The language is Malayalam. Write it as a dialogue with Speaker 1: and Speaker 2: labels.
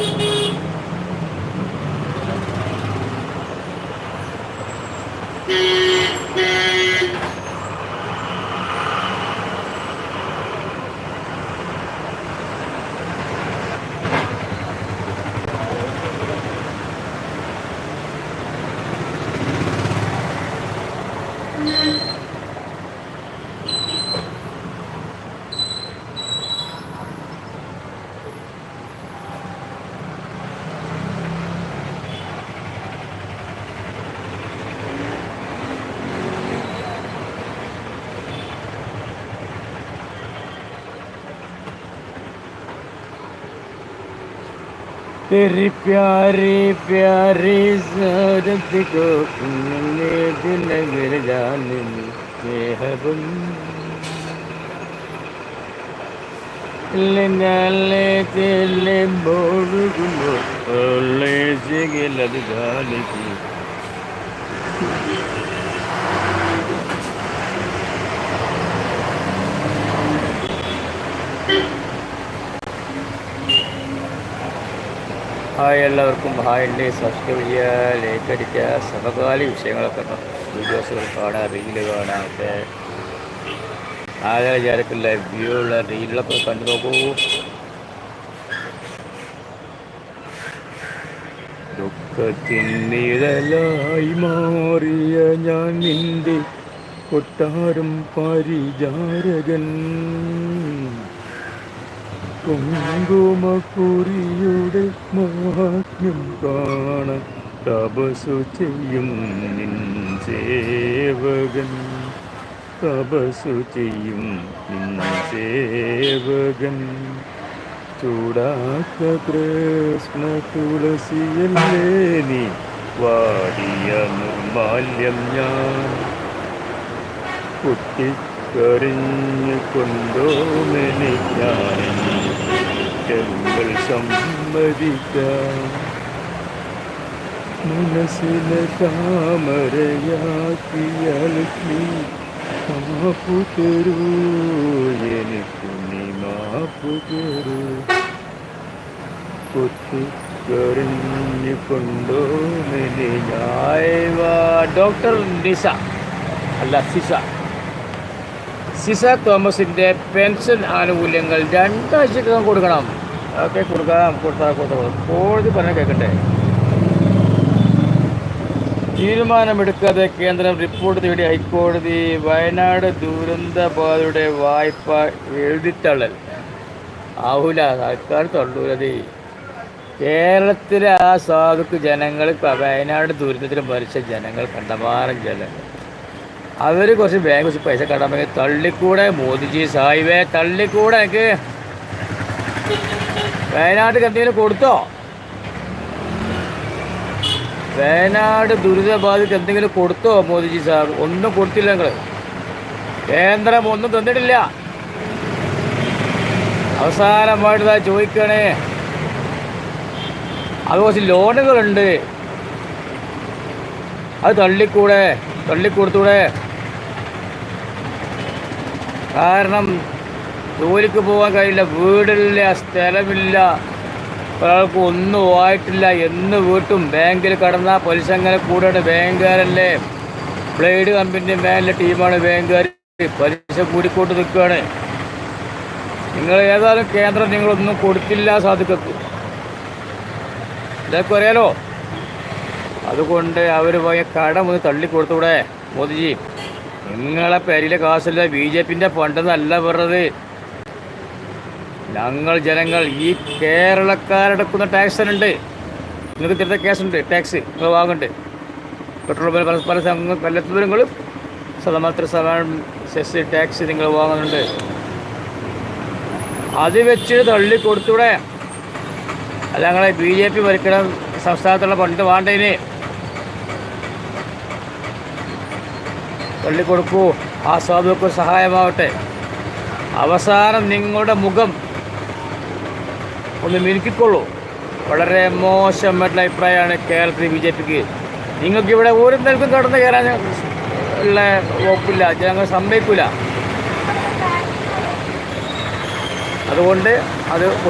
Speaker 1: beep beep. तेरी प्यारी प्यारी सूरत को सुनने दिल गिर जाने में है बन നാളെ തെല്ലെ ബോടുകുമ്പോ ഒള്ളേ സിഗിലത് കാലിക്ക് ഹായ് എല്ലാവർക്കും. ഹായ് ഉണ്ട് സബ്സ്ക്രൈബ് ചെയ്യുക ലൈക്ക് അടിക്കുക സമകാലിക വിഷയങ്ങളൊക്കെ വീഡിയോസുകൾ കാണുക റീൽ കാണാം ഒക്കെ. ആകെ വിചാരത്തില്ല വ്യൂ ഉള്ള റീലിലൊക്കെ കണ്ടു നോക്കൂ. ദുഃഖത്തിനിഴലായി മാറിയ ഞാൻ നിന്റെ കൊട്ടാരം പരിചാരകൻ. കുങ്കുമക്കുറിയുടെ മഹാത്മ്യം കാണാൻ തപസു ചെയ്യും നിൻ സേവകൻ. തപസു ചെയ്യും സേവകൻ. ചൂടാത്ത കൃഷ്ണ തുളസിയല്ലേ നീ? വാടിയ നിർമാല്യം ഞാൻ. കുട്ടിക്കറിഞ്ഞു കൊണ്ടോമെനിക്കാൻ ചെറുകൾ സമ്മതിക്കാം മനസ്സിലെ താമരയാക്കിയ ലക്ഷ്മി മാപ്പു എനിക്ക് നീ മാപ്പു തരൂ. ഞാൻ ഡോക്ടർ നിസ അല്ല സിസ സിസ തോമസിന്റെ പെൻഷൻ ആനുകൂല്യങ്ങൾ രണ്ടാഴ്ചക്കകം കൊടുക്കണം. ഓക്കെ കൊടുക്കാം കൊടുത്താൽ കൊടുത്തോളൂ. കോടതി പറഞ്ഞ കേൾക്കട്ടെ തീരുമാനമെടുക്കാതെ കേന്ദ്രം റിപ്പോർട്ട് തേടി ഹൈക്കോടതി വയനാട് ദുരന്തബാധയുടെ വായ്പ എഴുതിത്തള്ളൽ. ആവൂല സർക്കാർ തള്ളൂലത് കേരളത്തിലെ ആ സാധുക്ക് ജനങ്ങൾ വയനാട് ദുരന്തത്തിൽ മരിച്ച ജനങ്ങൾ കണ്ടമാനം ജനങ്ങൾ. അവർ കുറച്ച് ബാങ്ക് കുറച്ച് പൈസ കടമെങ്കിൽ തള്ളിക്കൂടെ മോദിജി സാഹിബേ തള്ളിക്കൂടെ എനിക്ക്. വയനാട്ടിൽ കത്തിയിൽ കൊടുത്തോ? വയനാട് ദുരിതബാധിക്ക് എന്തെങ്കിലും കൊടുത്തോ മോദിജി സാർ ഒന്നും കൊടുത്തില്ല കേന്ദ്രം ഒന്നും തന്നിട്ടില്ല. അവസാനമായിട്ട് ചോദിക്കണേ. അത് കുറച്ച് ലോണുകളുണ്ട്. അത് തള്ളിക്കൂടെ? തള്ളിക്കൊടുത്തൂടെ? കാരണം ജോലിക്ക് പോകാൻ കഴിയില്ല വീടില്ല സ്ഥലമില്ല ഒരാൾക്ക് ഒന്നും ആയിട്ടില്ല. എന്ന് വീട്ടും ബാങ്കിൽ കടന്നാൽ പലിശ അങ്ങനെ കൂടെയാണ് ബാങ്കുകാരല്ലേ? ബ്ലേഡ് കമ്പനി മേലെ ടീമാണ് ബാങ്കുകാർ പലിശ കൂടിക്കൊണ്ട് നിൽക്കുകയാണ്. നിങ്ങൾ ഏതായാലും കേന്ദ്രം നിങ്ങളൊന്നും കൊടുത്തില്ല സാധുക്കത്ത്. ഇതൊക്കെ അറിയാലോ? അതുകൊണ്ട് അവർ പോയ കടം ഒന്ന് തള്ളിക്കൊടുത്തൂടെ മോദിജി. നിങ്ങളെ പേരിലെ കാശല്ല ബി ജെ പിന്റെ ഫണ്ടെന്നല്ല പറഞ്ഞത് ഞങ്ങൾ ജനങ്ങൾ ഈ കേരളക്കാരടക്കുന്ന ഉണ്ട്. നിങ്ങൾക്ക് തിരുത്ത കേസുണ്ട് ടാക്സ് നിങ്ങൾ വാങ്ങുന്നുണ്ട്. പെട്രോൾ പല പല പല ദൂരങ്ങളും സ്വതമാത്ര ശതമാനം സെസ് ടാക്സ് നിങ്ങൾ വാങ്ങുന്നുണ്ട്. അത് വെച്ച് തള്ളി കൊടുത്തൂടെ. അല്ല ഞങ്ങളെ ബി ജെ പി ഭരിക്കണ സംസ്ഥാനത്തുള്ള പണ്ട് വേണ്ടതിന് തള്ളിക്കൊടുക്കൂ ആ സ്വാഭാവിക സഹായമാവട്ടെ. അവസാനം നിങ്ങളുടെ മുഖം ഒന്ന് മിനുക്കിക്കൊള്ളൂ വളരെ മോശമായിട്ടുള്ള അഭിപ്രായമാണ് കേരളത്തിൽ ബി ജെ പിക്ക്. നിങ്ങൾക്ക് ഇവിടെ ഒരു നിൽക്കും കടന്നു കയറാൻ ഉള്ള വകുപ്പില്ല ജനങ്ങൾ സമ്മതിക്കില്ല അതുകൊണ്ട് അത്